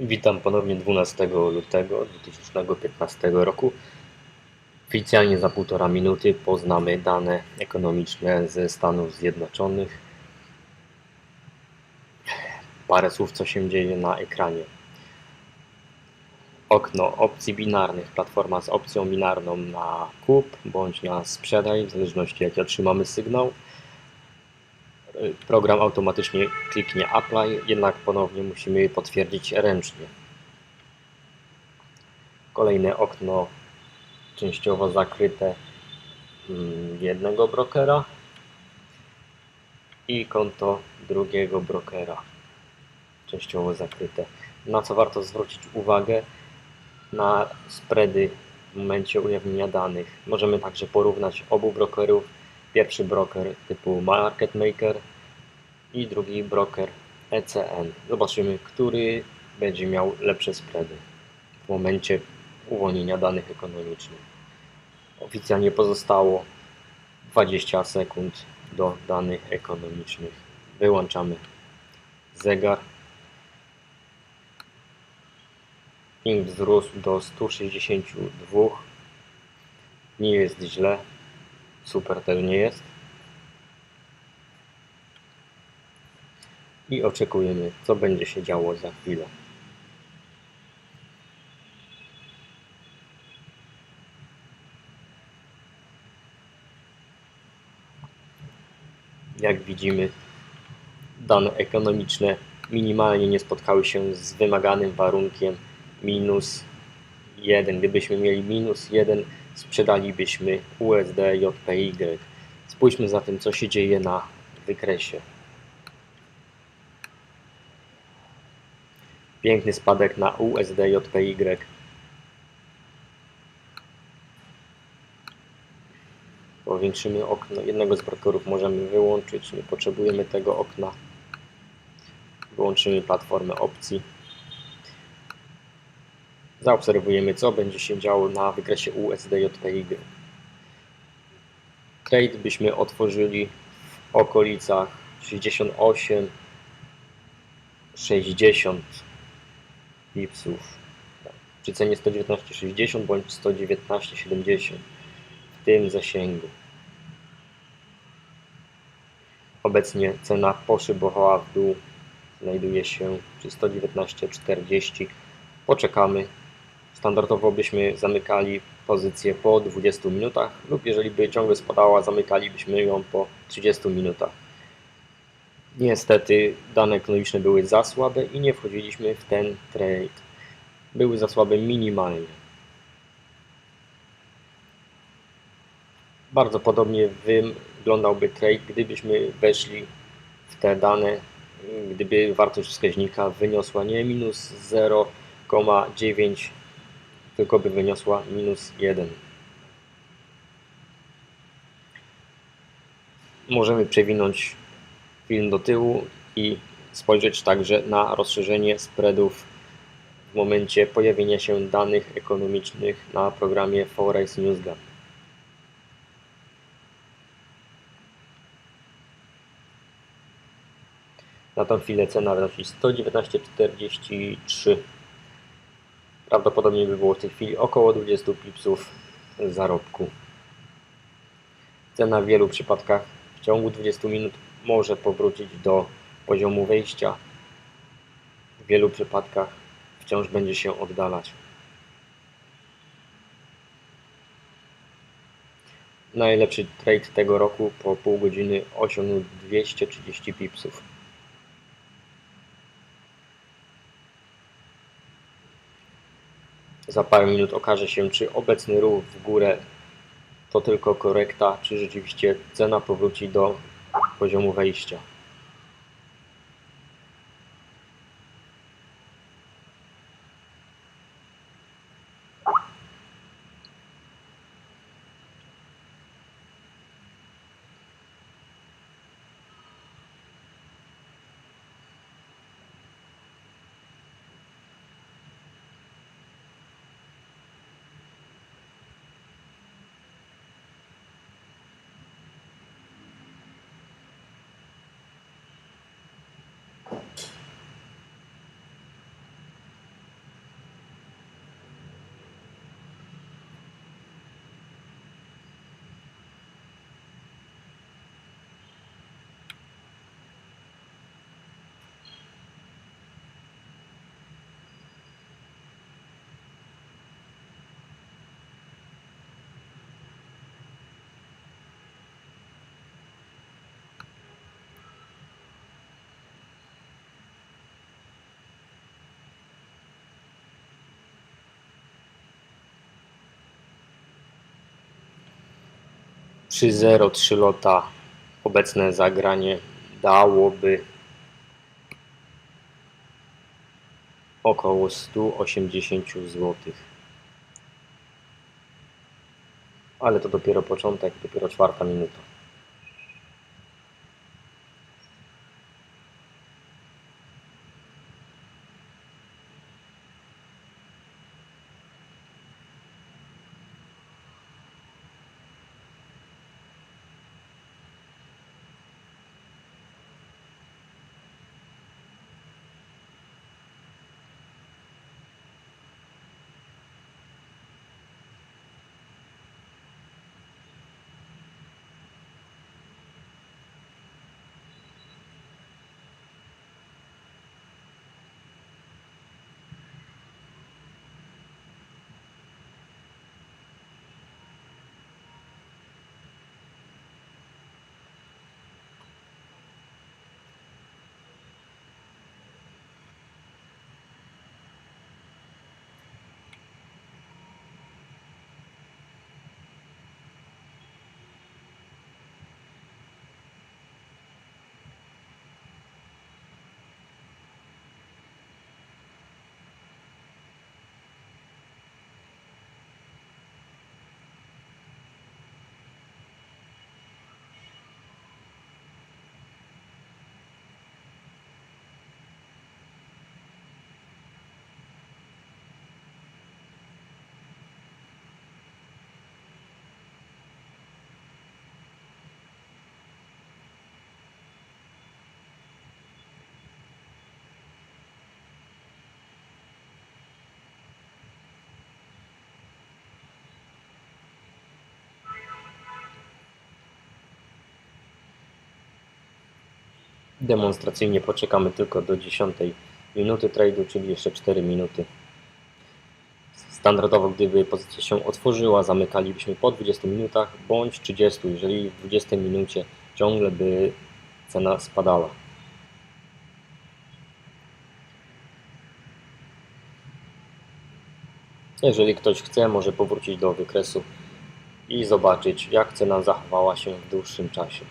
Witam ponownie 12 lutego 2015 roku. Oficjalnie za półtora minuty poznamy dane ekonomiczne ze Stanów Zjednoczonych. Parę słów, co się dzieje na ekranie. Okno opcji binarnych, platforma z opcją binarną na kup bądź na sprzedaj, w zależności jaki otrzymamy sygnał. Program automatycznie kliknie Apply, jednak ponownie musimy potwierdzić ręcznie. Kolejne okno częściowo zakryte mm, jednego brokera i konto drugiego brokera częściowo zakryte. Na co warto zwrócić uwagę? Na spready w momencie ujawnienia danych. Możemy także porównać obu brokerów Pierwszy broker typu Market Maker i drugi broker ECN. Zobaczymy, który będzie miał lepsze spready w momencie uwolnienia danych ekonomicznych. Oficjalnie pozostało 20 sekund do danych ekonomicznych. Wyłączamy zegar. Ping wzrósł do 162. Nie jest źle super też nie jest. I oczekujemy, co będzie się działo za chwilę. Jak widzimy, dane ekonomiczne minimalnie nie spotkały się z wymaganym warunkiem minus 1. Gdybyśmy mieli minus 1, sprzedalibyśmy USD JPY. Spójrzmy za tym, co się dzieje na wykresie. Piękny spadek na USD JPY. Powiększymy okno. Jednego z brokerów możemy wyłączyć. Nie potrzebujemy tego okna. Wyłączymy platformę opcji zaobserwujemy, co będzie się działo na wykresie USDJPY. Trade byśmy otworzyli w okolicach 68 60 pipsów przy cenie 119,60 bądź 119,70 w tym zasięgu. Obecnie cena poszybowała w dół, znajduje się przy 119,40. Poczekamy Standardowo byśmy zamykali pozycję po 20 minutach lub jeżeli by ciągle spadała, zamykalibyśmy ją po 30 minutach. Niestety dane ekonomiczne były za słabe i nie wchodziliśmy w ten trade. Były za słabe minimalnie. Bardzo podobnie wyglądałby trade, gdybyśmy weszli w te dane, gdyby wartość wskaźnika wyniosła nie minus 0,9 tylko by wyniosła minus 1. Możemy przewinąć film do tyłu i spojrzeć także na rozszerzenie spreadów w momencie pojawienia się danych ekonomicznych na programie Forex NewsGap. Na tą chwilę cena wynosi 119,43 Prawdopodobnie by było w tej chwili około 20 pipsów zarobku. Cena w wielu przypadkach w ciągu 20 minut może powrócić do poziomu wejścia. W wielu przypadkach wciąż będzie się oddalać. Najlepszy trade tego roku po pół godziny osiągnął 230 pipsów. Za parę minut okaże się, czy obecny ruch w górę to tylko korekta, czy rzeczywiście cena powróci do poziomu wejścia. 3-0, 3 lota, obecne zagranie dałoby około 180 zł. Ale to dopiero początek, dopiero czwarta minuta. Demonstracyjnie poczekamy tylko do 10 minuty trade'u, czyli jeszcze 4 minuty. Standardowo, gdyby pozycja się otworzyła, zamykalibyśmy po 20 minutach bądź 30, jeżeli w 20 minucie ciągle by cena spadała. Jeżeli ktoś chce, może powrócić do wykresu i zobaczyć, jak cena zachowała się w dłuższym czasie.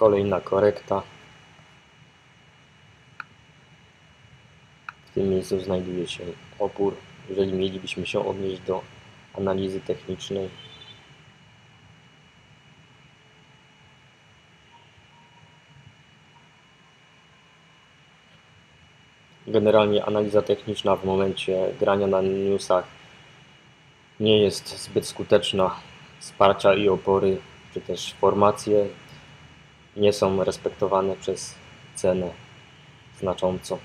Kolejna korekta. W tym miejscu znajduje się opór. Jeżeli mielibyśmy się odnieść do analizy technicznej, generalnie analiza techniczna w momencie grania na newsach nie jest zbyt skuteczna. Wsparcia i opory, czy też formacje nie są respektowane przez cenę znacząco.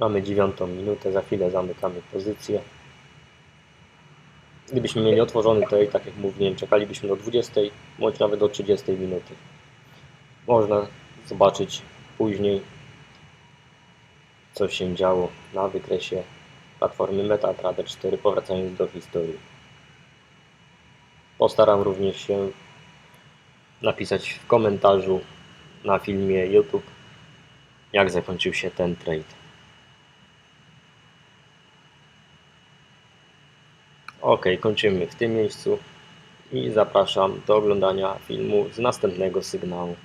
Mamy dziewiątą minutę, za chwilę zamykamy pozycję. Gdybyśmy mieli otworzony trade, tak jak mówiłem, czekalibyśmy do 20 bądź nawet do 30 minuty. Można zobaczyć później, co się działo na wykresie platformy MetaTrader 4, powracając do historii. Postaram również się napisać w komentarzu na filmie YouTube, jak zakończył się ten trade. Ok, kończymy w tym miejscu i zapraszam do oglądania filmu z następnego sygnału.